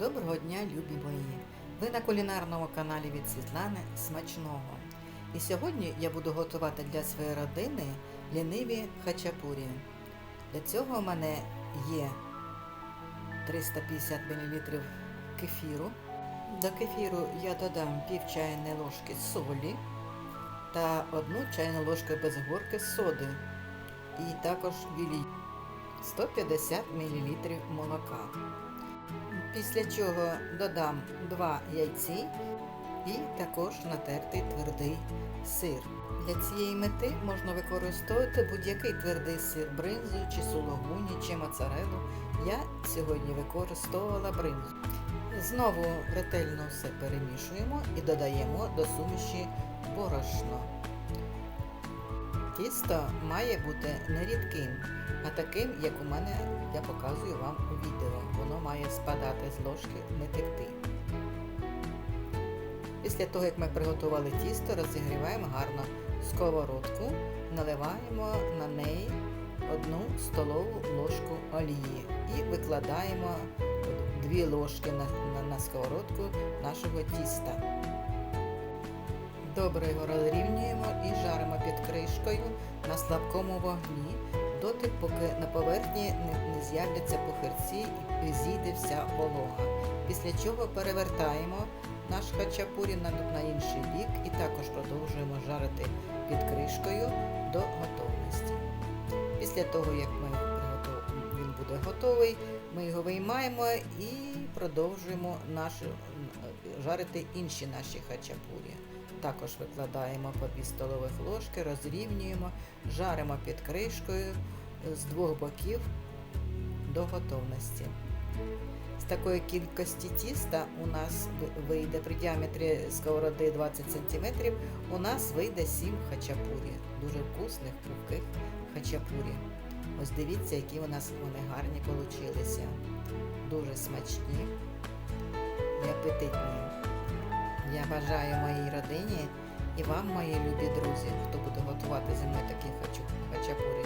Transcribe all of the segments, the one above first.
Доброго дня, любі мої! Ви на кулінарному каналі від Світлани Смачного. І сьогодні я буду готувати для своєї родини ліниві хачапурі. Для цього у мене є 350 мл кефіру. До кефіру я додам пів чайної ложки солі та одну чайну ложку без горки соди. І також білі 150 мл молока. Після чого додам 2 яйці і також натертий твердий сир. Для цієї мети можна використовувати будь-який твердий сир, бринзу чи сулугуні, чи моцарелу. Я сьогодні використовувала бринзу. Знову ретельно все перемішуємо і додаємо до суміші борошно. Тісто має бути не рідким, а таким, як у мене я показую вам у відео. Воно має спадати з ложки, не текти. Після того, як ми приготували тісто, розігріваємо гарно сковородку, наливаємо на неї одну столову ложку олії і викладаємо дві ложки на, на, на сковородку нашого тіста. Добре його розрівнюємо і жаримо під кришкою на слабкому вогні, доти, поки на поверхні не, з'являться пухирці і зійде вся волога. Після чого перевертаємо наш хачапурі на, інший бік і також продовжуємо жарити під кришкою до готовності. Після того, як ми він буде готовий, ми його виймаємо і продовжуємо нашу, жарити інші наші хачапурі. Також викладаємо по 2 столових ложки, розрівнюємо, жаримо під кришкою з двох боків до готовності. З такої кількості тіста у нас вийде при діаметрі сковороди 20 см, у нас вийде 7 хачапурі. Дуже вкусних, пухких хачапурі. Ось дивіться, які у нас вони гарні получилися. Дуже смачні і апетитні. Я бажаю моїй родині і вам, мої любі друзі, хто буде готувати мною такі хачапурі,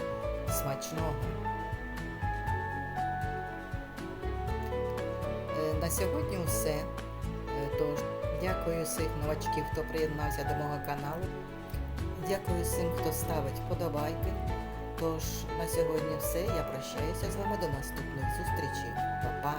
смачного. Е, На сьогодні все. Е, Тож, дякую всіх новачків, хто приєднався до мого каналу. Дякую всім, хто ставить вподобайки. Тож, на сьогодні все. Я прощаюся з вами до наступних зустрічей. Па-па!